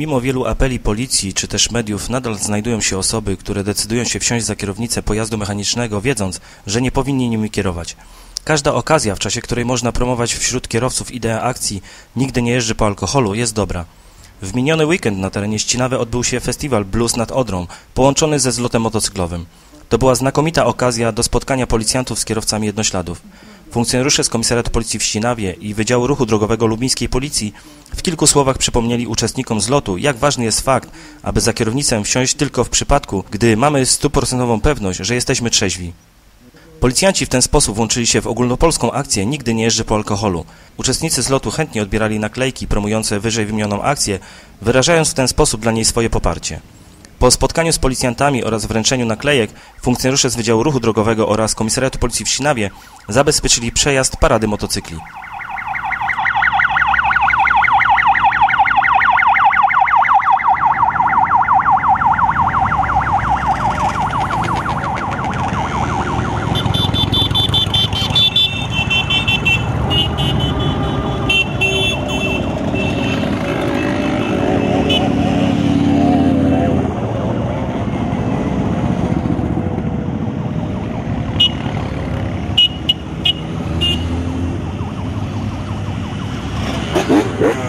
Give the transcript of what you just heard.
Mimo wielu apeli policji czy też mediów nadal znajdują się osoby, które decydują się wsiąść za kierownicę pojazdu mechanicznego, wiedząc, że nie powinni nimi kierować. Każda okazja, w czasie której można promować wśród kierowców ideę akcji Nigdy nie jeżdżę po alkoholu jest dobra. W miniony weekend na terenie Ścinawy odbył się festiwal Blues nad Odrą, połączony ze zlotem motocyklowym. To była znakomita okazja do spotkania policjantów z kierowcami jednośladów. Funkcjonariusze z Komisariatu Policji w Ścinawie i Wydziału Ruchu Drogowego Lubińskiej Policji w kilku słowach przypomnieli uczestnikom zlotu, jak ważny jest fakt, aby za kierownicę wsiąść tylko w przypadku, gdy mamy stuprocentową pewność, że jesteśmy trzeźwi. Policjanci w ten sposób włączyli się w ogólnopolską akcję Nigdy nie jeżdżę po alkoholu. Uczestnicy zlotu chętnie odbierali naklejki promujące wyżej wymienioną akcję, wyrażając w ten sposób dla niej swoje poparcie. Po spotkaniu z policjantami oraz wręczeniu naklejek, funkcjonariusze z Wydziału Ruchu Drogowego oraz Komisariatu Policji w Sinawie zabezpieczyli przejazd parady motocykli.